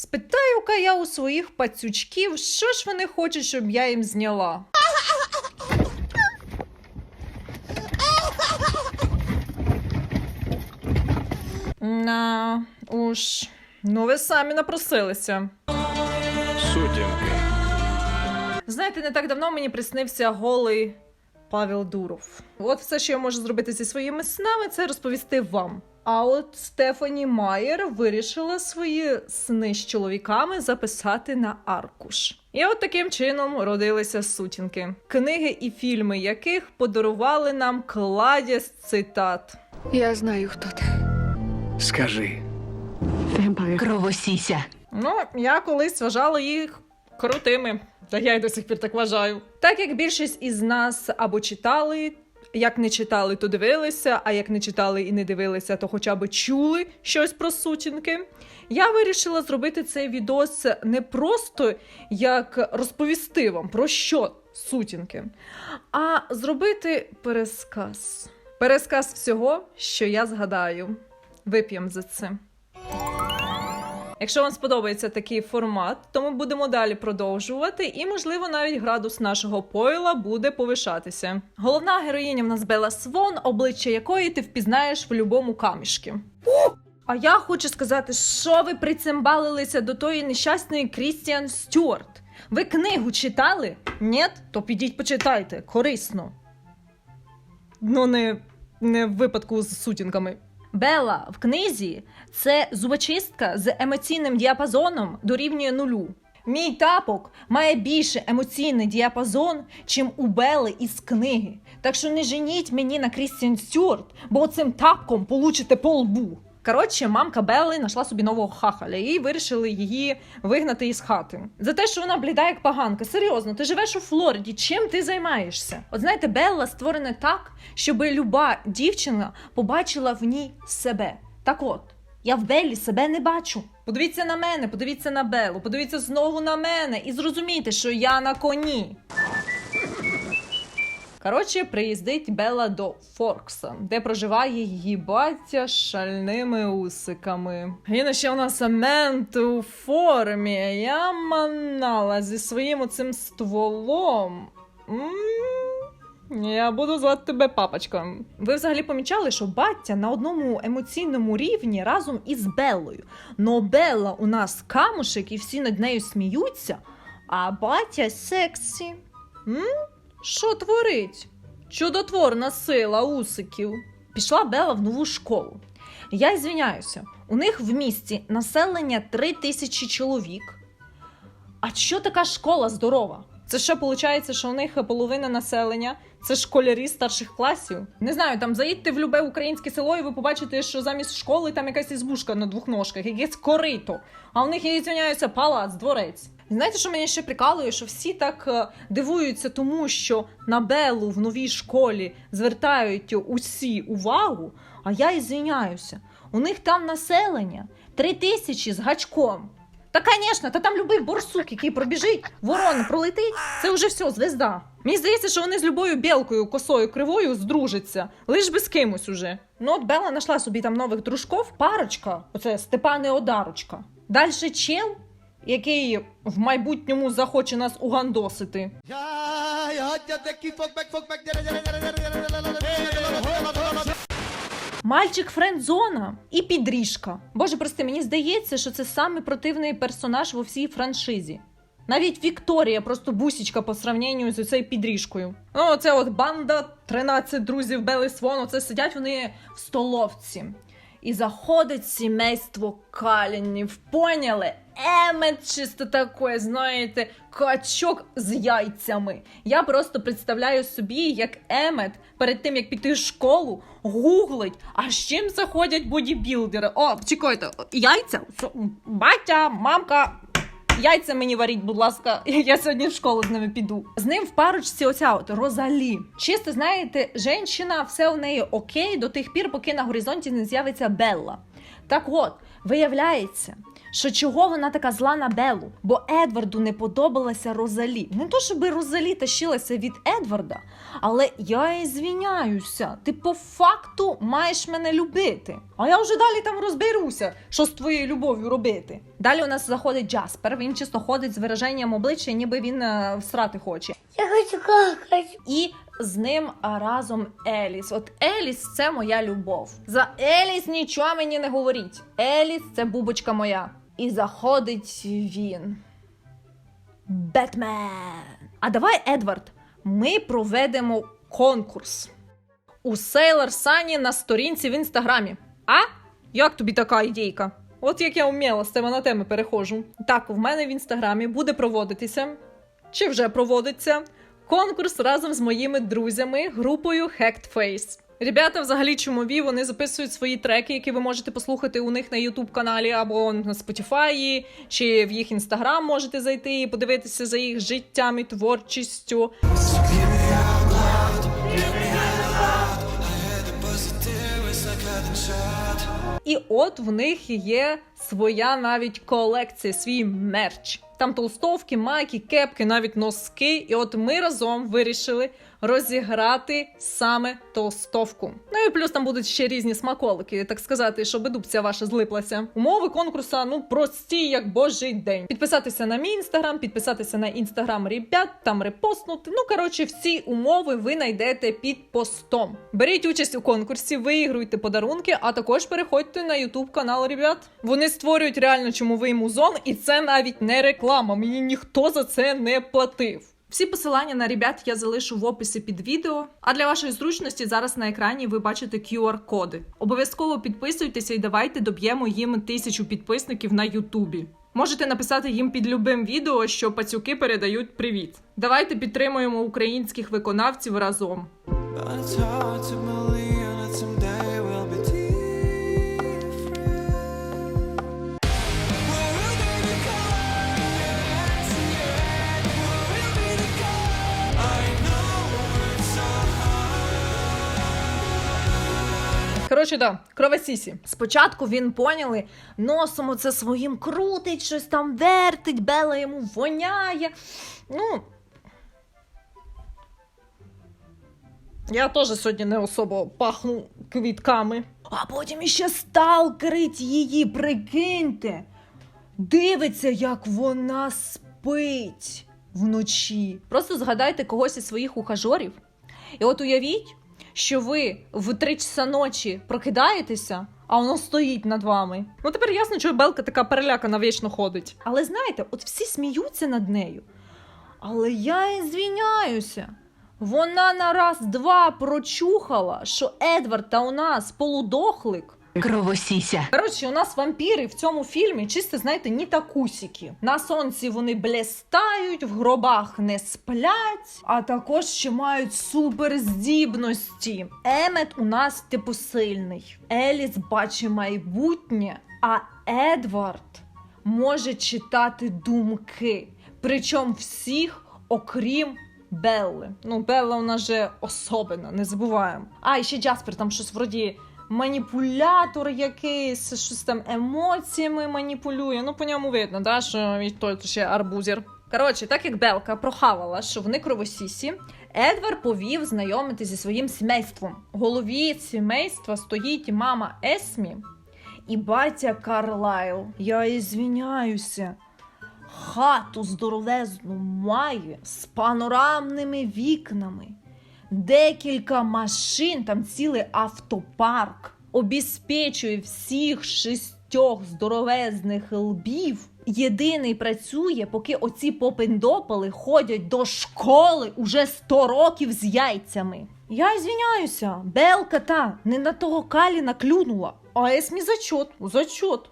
Спитаю-ка я у своїх пацючків, що ж вони хочуть, щоб я їм зняла. На уж, ну ви самі напросилися. Сутінки. Знаєте, не так давно мені приснився голий Павел Дуров. От все, що я можу зробити зі своїми снами, це розповісти вам. А от Стефані Майер вирішила свої сни з чоловіками записати на аркуш. І от таким чином родилися сутінки, книги і фільми яких подарували нам кладязь цитат. Я знаю, хто ти. Скажи. Кровосіся. Ну, я колись вважала їх крутими. Та я й до сих пір так вважаю. Так як більшість із нас або читали, як не читали, то дивилися, а як не читали і не дивилися, то хоча б чули щось про сутінки. Я вирішила зробити цей відос не просто як розповісти вам про що сутінки, а зробити пересказ. Пересказ всього, що я згадаю. Вип'ємо за це. Якщо вам сподобається такий формат, то ми будемо далі продовжувати, і, можливо, навіть градус нашого пойла буде повишатися. Головна героїня в нас Бела Свон, обличчя якої ти впізнаєш в будь-якому камішки. А я хочу сказати, що ви прицимбалилися до тої нещасної Крістіан Стюарт. Ви книгу читали? Ні? То підіть почитайте, корисно. Ну, не, не в випадку з сутінками. Бела в книзі це зубочистка з емоційним діапазоном дорівнює нулю. Мій тапок має більше емоційний діапазон, чим у Бели із книги. Так що не женіть мені на Крістіан Стюарт, бо цим тапком получите по лбу. Коротше, мамка Белли знайшла собі нового хахаля і вирішили її вигнати із хати. За те, що вона бліда як поганка. Серйозно, ти живеш у Флориді. Чим ти займаєшся? От знаєте, Белла створена так, щоб люба дівчина побачила в ній себе. Так от. Я в Беллі себе не бачу. Подивіться на мене, подивіться на Беллу, подивіться знову на мене і зрозумійте, що я на коні. Коротше, приїздить Бела до Форкса, де проживає її батя з шальними усиками. Він ще у нас мент у формі. Я манала зі своїм оцим стволом. Я буду звати тебе папочка. Ви взагалі помічали, що баття на одному емоційному рівні разом із Беллою. Но Белла у нас камушек і всі над нею сміються, а батя сексі. М? Що творить? Чудотворна сила усиків. Пішла Бела в нову школу. Я звіняюся, у них в місті населення три тисячі чоловік. А що така школа здорова? Це що виходить, що у них половина населення це школярі старших класів? Не знаю, там заїдьте в любе українське село, і ви побачите, що замість школи там якась ізбушка на двох ножках, якесь корито. А у них я звіняюся палац, дворець. Знаєте, що мені ще прикалує, що всі так е, дивуються тому, що на Белу в новій школі звертають усі увагу, а я і звіняюся. У них там населення три тисячі з гачком. Та, звісно, та там любий борсук, який пробіжить, ворон пролетить, це вже все, звезда. Мені здається, що вони з любою білкою, косою, кривою здружаться, лиш би з кимось уже. Ну, от Бела знайшла собі там нових дружков, парочка, оце Степане Одарочка. Дальше чел, який в майбутньому захоче нас угандосити. Мальчик френдзона і підріжка. Боже, прости, мені здається, що це самий противний персонаж во всій франшизі. Навіть Вікторія просто бусічка по сравненню з цією підріжкою. Ну, це от банда 13 друзів Бели Свон, оце сидять вони в столовці. І заходить сімейство Калінів. Поняли? Емет чисто такое, знаєте, качок з яйцями. Я просто представляю собі, як Емет перед тим як піти в школу, гуглить, а з чим заходять бодібілдери. О, чекайте, яйця? Батя, мамка. Яйця мені варіть, будь ласка, я сьогодні в школу з ними піду. З ним в парочці оця от Розалі. Чисто знаєте, жінка, все у неї окей до тих пір, поки на горизонті не з'явиться Белла. Так от, виявляється, що чого вона така зла на Беллу, бо Едварду не подобалася Розалі. Не то, щоб Розалі тащилася від Едварда, але я і звіняюся. Ти по факту маєш мене любити. А я вже далі там розберуся, що з твоєю любов'ю робити. Далі у нас заходить Джаспер. Він чисто ходить з вираженням обличчя, ніби він е, всрати хоче. Я хочу какать. І з ним разом Еліс. От Еліс це моя любов. За Еліс нічого мені не говоріть. Еліс це бубочка моя. І заходить він. Бетмен. А давай, Едвард, ми проведемо конкурс у Сейлор Сані на сторінці в інстаграмі. А? Як тобі така ідейка? От як я вміла з теми на теми перехожу. Так, в мене в інстаграмі буде проводитися, чи вже проводиться, конкурс разом з моїми друзями, групою Hacked Face. Ребята взагалі чумові, вони записують свої треки, які ви можете послухати у них на YouTube каналі або на Spotify, чи в їх інстаграм можете зайти і подивитися за їх життям і творчістю. І от в них є своя навіть колекція, свій мерч. Там толстовки, майки, кепки, навіть носки. І от ми разом вирішили розіграти саме толстовку. Ну і плюс там будуть ще різні смаколики, так сказати, щоб дубця ваша злиплася. Умови конкурсу ну прості, як божий день. Підписатися на мій інстаграм, підписатися на інстаграм ребят, там репостнути. Ну коротше, всі умови ви знайдете під постом. Беріть участь у конкурсі, виігруйте подарунки, а також переходьте на ютуб канал ребят. Вони створюють реально чумовий музон, і це навіть не реклама. Мені ніхто за це не платив. Всі посилання на ребят я залишу в описі під відео. А для вашої зручності зараз на екрані ви бачите QR-коди. Обов'язково підписуйтеся і давайте доб'ємо їм тисячу підписників на Ютубі. Можете написати їм під любим відео, що пацюки передають привіт. Давайте підтримуємо українських виконавців разом. Коротше, да, кровосісі. Спочатку він поняли, носом оце своїм крутить, щось там вертить, Бела йому воняє. Ну. Я теж сьогодні не особо пахну квітками. А потім іще сталкерить її, прикиньте. Дивиться, як вона спить вночі. Просто згадайте когось із своїх ухажорів. І от уявіть, що ви в три часа ночі прокидаєтеся, а воно стоїть над вами. Ну тепер ясно, що Белка така перелякана вічно ходить. Але знаєте, от всі сміються над нею. Але я і звіняюся. Вона на раз-два прочухала, що Едвард та у нас полудохлик. Кровосіся. Коротше, у нас вампіри в цьому фільмі чисто, знаєте, ні такусіки. На сонці вони блістають, в гробах не сплять, а також ще мають суперздібності. Емет у нас типу сильний. Еліс бачить майбутнє, а Едвард може читати думки. Причому всіх, окрім Белли. Ну, Белла нас же особина, не забуваємо. А, і ще Джаспер там щось вроді маніпулятор якийсь, щось там емоціями маніпулює. Ну, по ньому видно, да, що він той ще арбузер. Коротше, так як Белка прохавала, що вони кровосісі, Едвар повів знайомити зі своїм сімейством. В голові сімейства стоїть мама Есмі і батя Карлайл. Я і звіняюся. Хату здоровезну має з панорамними вікнами, декілька машин, там цілий автопарк, обіспечує всіх шістьох здоровезних лбів. Єдиний працює, поки оці попендопали ходять до школи уже 100 років з яйцями. Я звіняюся, белка та не на того каліна клюнула. А Есмі зачот, зачот.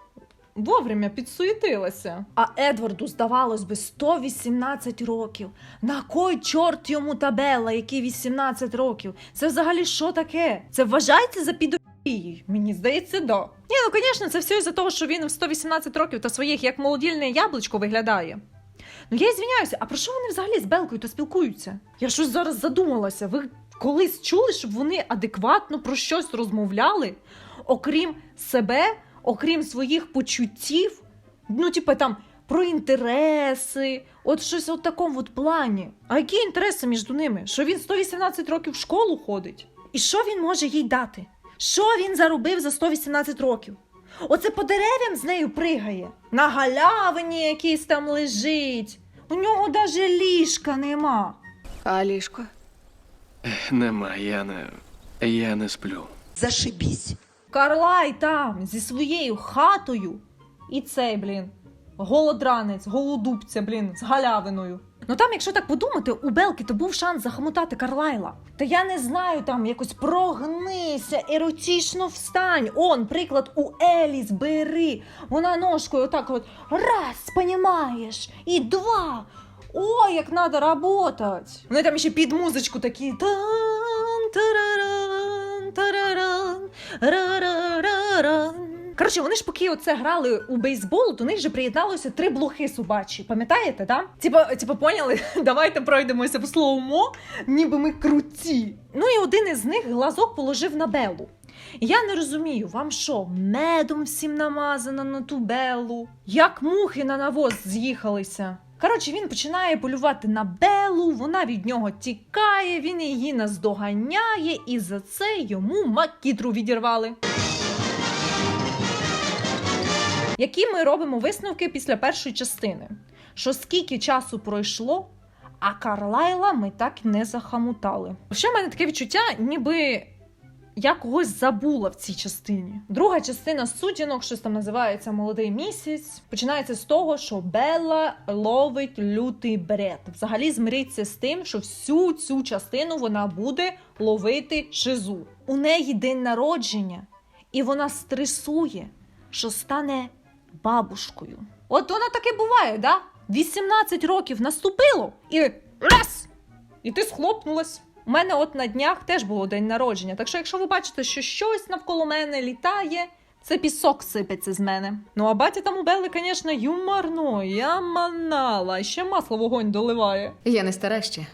Вовремя підсуетилася. А Едварду, здавалось би, 118 років. На кой чорт йому табела, який 18 років? Це взагалі що таке? Це вважається за підопією? Мені здається, да. Ні, ну звісно, це все із-за того, що він в 118 років та своїх як молодільне яблучко виглядає. Ну я звіняюся, а про що вони взагалі з Белкою то спілкуються? Я щось зараз задумалася. Ви колись чули, щоб вони адекватно про щось розмовляли, окрім себе, окрім своїх почуттів? Ну, типу, там про інтереси, от щось от такому от плані. А які інтереси між ними? Що він 118 років в школу ходить? І що він може їй дати? Що він заробив за 118 років? Оце по деревам з нею пригає, на галявині якийсь там лежить. У нього даже ліжка нема. А ліжко? Нема, я не. Я не сплю. Зашибись. Карлай там зі своєю хатою. І цей, блін, голодранець, голодубця, блін, з галявиною. Ну там, якщо так подумати, у Белки то був шанс захомутати Карлайла. Та я не знаю, там якось прогнися, еротично встань. Он, приклад, у Еліс бери. Вона ножкою отак от раз, понімаєш, і два. Ой, як надо работать. Вони там ще під музичку такі. Тан, тараран, тараран, Коротше, вони ж поки оце грали у бейсбол, до них же приєдналося три блохи собачі. Пам'ятаєте, да? Типа, типа, поняли? Давайте пройдемося в слоумо, ніби ми круті. Ну і один із них глазок положив на Белу. Я не розумію, вам що, медом всім намазано на ту Белу? Як мухи на навоз з'їхалися? Коротше, він починає полювати на Белу, вона від нього тікає, він її наздоганяє, і за це йому макітру відірвали. Які ми робимо висновки після першої частини? Що скільки часу пройшло, а Карлайла ми так не захамутали. Ще в мене таке відчуття, ніби я когось забула в цій частині. Друга частина сутінок, щось там називається Молодий місяць. Починається з того, що Белла ловить лютий бред. Взагалі змириться з тим, що всю цю частину вона буде ловити шизу. У неї день народження, і вона стресує, що стане бабушкою. От вона таке буває, да? 18 років наступило і раз! І ти схлопнулась. У мене от на днях теж було день народження. Так що, якщо ви бачите, що щось навколо мене літає, це пісок сипеться з мене. Ну а батя там у Белли, звісно, юморно, я манала, ще масло вогонь доливає. Я не стара ще.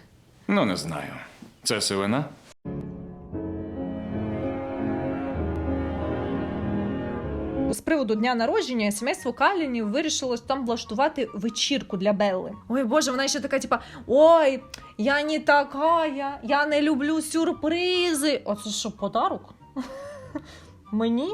Ну, не знаю. Це сивина? З приводу дня народження сімейство Калінів вирішило там влаштувати вечірку для Белли. Ой Боже, вона ще така, типа: Ой, я не така, я не люблю сюрпризи. Оце що, подарок? Мені?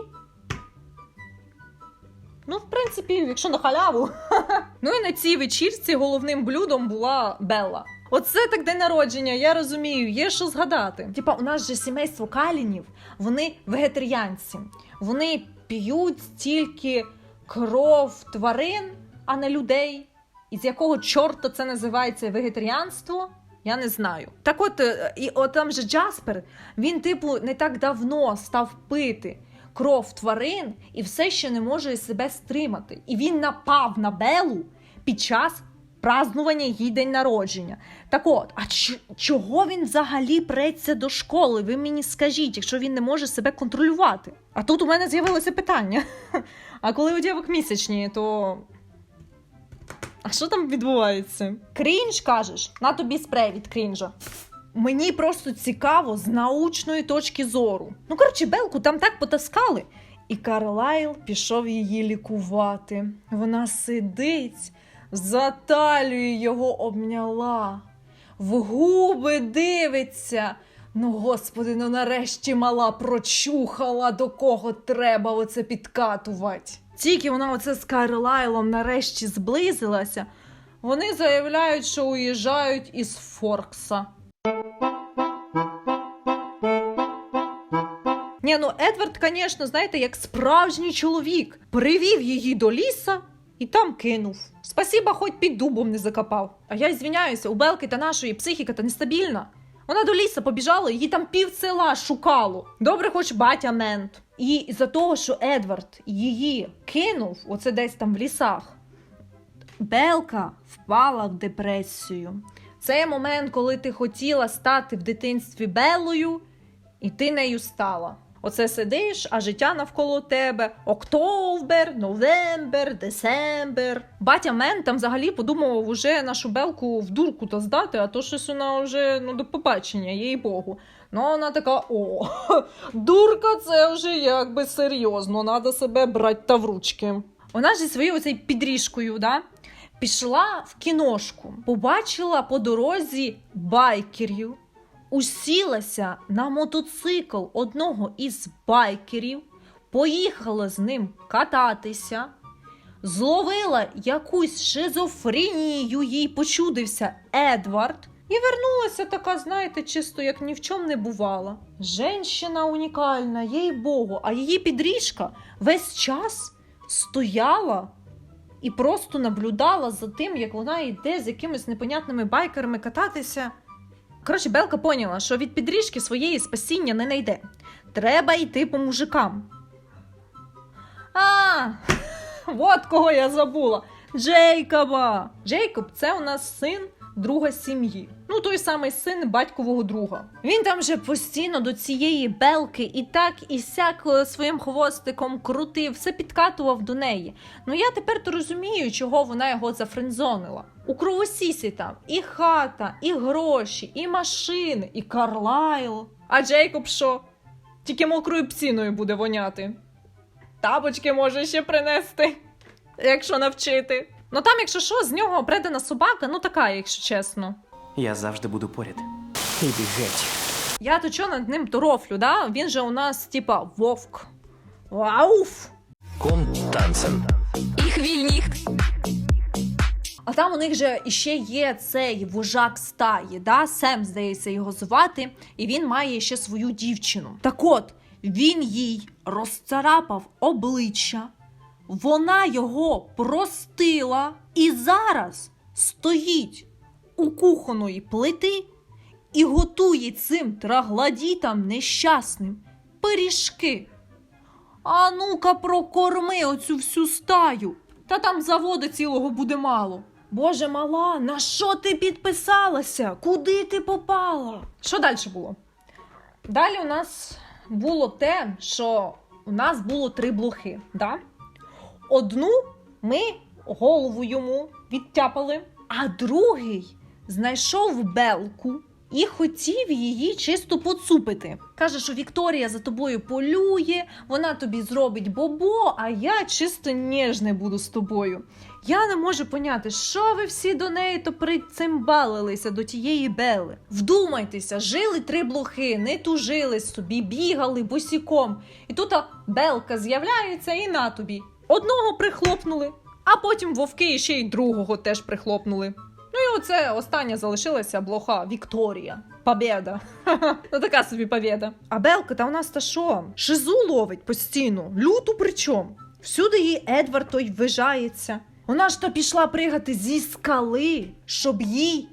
Ну, в принципі, якщо на халяву. ну і на цій вечірці головним блюдом була Белла. Оце так день народження, я розумію, є що згадати. Типа, у нас же сімейство Калінів, вони вегетаріанці. Вони п'ють тільки кров тварин, а не людей. І з якого чорта це називається вегетаріанство? Я не знаю. Так от, е, і от там же Джаспер, він, типу, не так давно став пити кров тварин і все ще не може себе стримати. І він напав на Белу під час празднування її день народження. Так от, а ч- чого він взагалі преться до школи? Ви мені скажіть, якщо він не може себе контролювати. А тут у мене з'явилося питання. А коли у дівок місячні, то. А що там відбувається? Крінж кажеш, на тобі спрей від крінжа. Мені просто цікаво з научної точки зору. Ну, коротше, Белку там так потаскали. І Карлайл пішов її лікувати. Вона сидить, за талію його обняла, в губи дивиться. Ну, господи, ну нарешті мала прочухала, до кого треба оце підкатувати. Тільки вона оце з Карлайлом нарешті зблизилася, вони заявляють, що уїжджають із Форкса. Ні, ну Едвард, звісно, знаєте, як справжній чоловік, привів її до ліса і там кинув. Спасіба, хоч під дубом не закопав. А я звіняюся, у Белки та нашої психіка та нестабільна. Вона до ліса побіжала, її там пів села шукало. Добре, хоч батя мент. І за того, що Едвард її кинув, оце десь там в лісах, Белка впала в депресію. Це момент, коли ти хотіла стати в дитинстві Белою, і ти нею стала. Оце сидиш, а життя навколо тебе Октобер, Новембер, Десембер. Батя Мен там взагалі подумав уже нашу белку в дурку то здати, а то щось вона вже ну до побачення, їй Богу. Ну вона така: о, дурка, це вже якби серйозно, треба себе брати та в ручки. Вона ж зі своєю оцей підріжкою, да, пішла в кіношку, побачила по дорозі байкерів, усілася на мотоцикл одного із байкерів, поїхала з ним кататися, зловила якусь шизофренію, їй почудився Едвард. І вернулася така, знаєте, чисто як ні в чому не бувала. Женщина унікальна, їй Богу, а її підріжка весь час стояла і просто наблюдала за тим, як вона йде з якимись непонятними байкерами кататися. Коротше, Белка поняла, що від підріжки своєї спасіння не найде. Треба йти по мужикам. А, от кого я забула. Джейкоба. Джейкоб це у нас син друга сім'ї. Ну, той самий син батькового друга. Він там же постійно до цієї белки і так і сяк е, своїм хвостиком крутив, все підкатував до неї. Ну я тепер то розумію, чого вона його зафрендзонила. У кровосісі там і хата, і гроші, і машини, і Карлайл. А Джейкоб що? Тільки мокрою псіною буде воняти. Тапочки може ще принести, якщо навчити. Ну там, якщо що, з нього предана собака, ну така, якщо чесно. Я завжди буду поряд. Іди геть. Я то чо над ним торофлю, да? Він же у нас, типа, вовк. Вауф! Ком танцем. Will nicht. А там у них же іще є цей вожак стаї, да? Сем, здається, його звати, і він має ще свою дівчину. Так от, він їй розцарапав обличчя, вона його простила і зараз стоїть у кухонної плити і готує цим траглодітам нещасним пиріжки. А ну-ка прокорми оцю всю стаю. Та там заводу цілого буде мало. Боже мала, на що ти підписалася? Куди ти попала? Що далі було? Далі у нас було те, що у нас було три блохи. Да? Одну ми голову йому відтяпали, а другий знайшов белку і хотів її чисто поцупити. Каже, що Вікторія за тобою полює, вона тобі зробить бобо, а я чисто ніжне буду з тобою. Я не можу поняти, що ви всі до неї то прицимбалилися до тієї бели. Вдумайтеся, жили три блохи, не тужили собі, бігали босіком. І тут белка з'являється і на тобі. Одного прихлопнули, а потім вовки ще й другого теж прихлопнули. Ну і оце остання залишилася блоха Вікторія. Побєда. ну така собі побєда. А белка та у нас та що? Шизу ловить постійно, люту причому. Всюди їй Едвард той ввижається. Вона ж то пішла пригати зі скали, щоб їй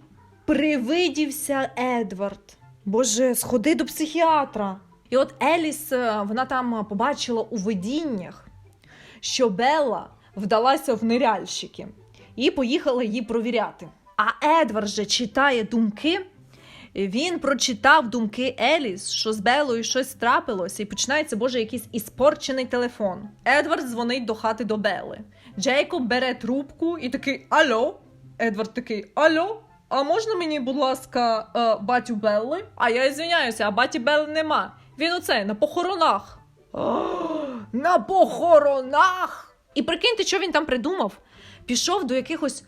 привидівся Едвард. Боже, сходи до психіатра. І от Еліс, е, вона там побачила у видіннях, що Белла вдалася в ниряльщики і поїхала її провіряти. А Едвард же читає думки. Він прочитав думки Еліс, що з Белою щось трапилося, і починається, боже, якийсь іспорчений телефон. Едвард дзвонить до хати до Бели. Джейкоб бере трубку і такий Альо. Едвард такий Альо. А можна мені, будь ласка, е, батю Белли? А я звиняюся, а баті Белли нема. Він оце на похоронах. На похоронах. І прикиньте, що він там придумав. Пішов до якихось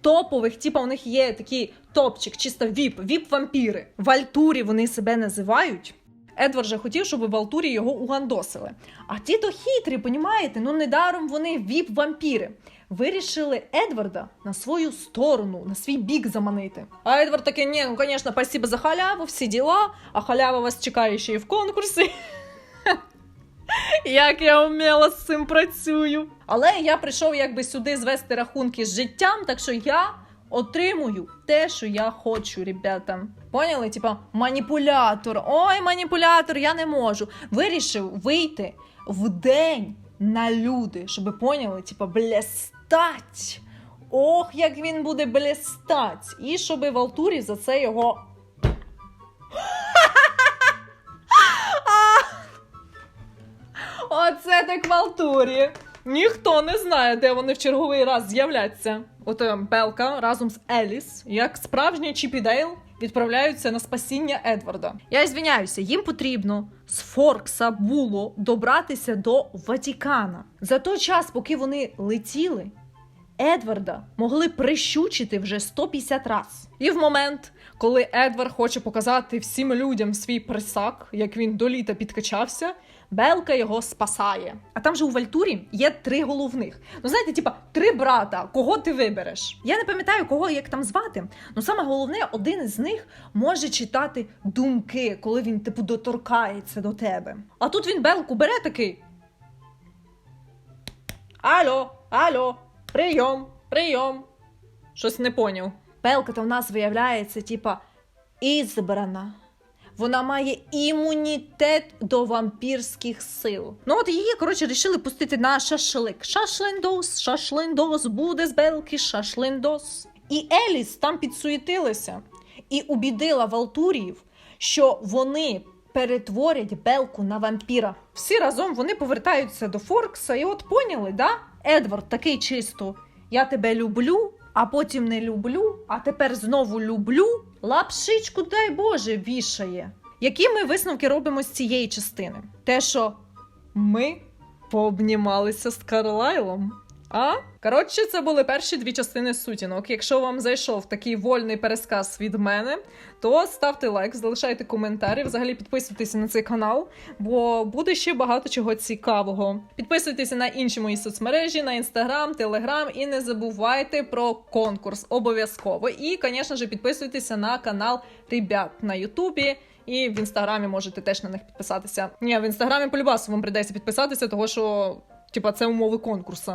топових, типа у них є такий топчик, чисто віп, віп-вампіри. В Альтурі вони себе називають. Едвард же хотів, щоб в Алтурі його угандосили. А ті то хитрі, понімаєте? Ну недаром вони віп-вампіри. Вирішили Едварда на свою сторону, на свій бік заманити. А Едвард такий, ні, ну звісно, спасибо за халяву, всі діла, а халява вас чекає ще і в конкурсі. Як я вміло з цим працюю. Але я прийшов якби сюди звести рахунки з життям, так що я отримую те, що я хочу, ребята. Поняли? Типа маніпулятор. Ой, маніпулятор, я не можу. Вирішив вийти в день на люди, щоб поняли, типа, блестать. Ох, як він буде блестать. І щоб в Алтурі за це його. Оце так в Алтурі. Ніхто не знає, де вони в черговий раз з'являться. От е, Белка разом з Еліс, як справжній Чіпі Дейл, відправляються на спасіння Едварда. Я звіняюся, їм потрібно з Форкса було добратися до Ватікана. За той час, поки вони летіли, Едварда могли прищучити вже 150 раз. І в момент, коли Едвард хоче показати всім людям свій присак, як він до літа підкачався, Белка його спасає. А там же у Вальтурі є три головних. Ну знаєте, типа три брата. Кого ти вибереш? Я не пам'ятаю, кого як там звати. Ну саме головне, один із них може читати думки, коли він типу доторкається до тебе. А тут він Белку бере такий. Алло, алло, прийом, прийом. Щось не поняв. Белка то в нас виявляється, типа, ізбрана. Вона має імунітет до вампірських сил. Ну от її, коротше, рішили пустити на шашлик. Шашлиндос, шашлиндос, буде з белки, шашлиндос. І Еліс там підсуетилася і убідила Валтуріїв, що вони перетворять белку на вампіра. Всі разом вони повертаються до Форкса, і от поняли, да? Едвард такий чисто: я тебе люблю, а потім не люблю, а тепер знову люблю. Лапшичку, дай Боже, вішає. Які ми висновки робимо з цієї частини? Те, що ми пообнімалися з Карлайлом. А? Коротше, це були перші дві частини сутінок. Якщо вам зайшов такий вольний пересказ від мене, то ставте лайк, залишайте коментарі, взагалі підписуйтесь на цей канал, бо буде ще багато чого цікавого. Підписуйтеся на інші мої соцмережі, на інстаграм, телеграм і не забувайте про конкурс обов'язково. І, звісно ж, підписуйтеся на канал Ребят на Ютубі. І в інстаграмі можете теж на них підписатися. Ні, в інстаграмі полюбасу вам прийдеться підписатися, того що, типа, це умови конкурсу.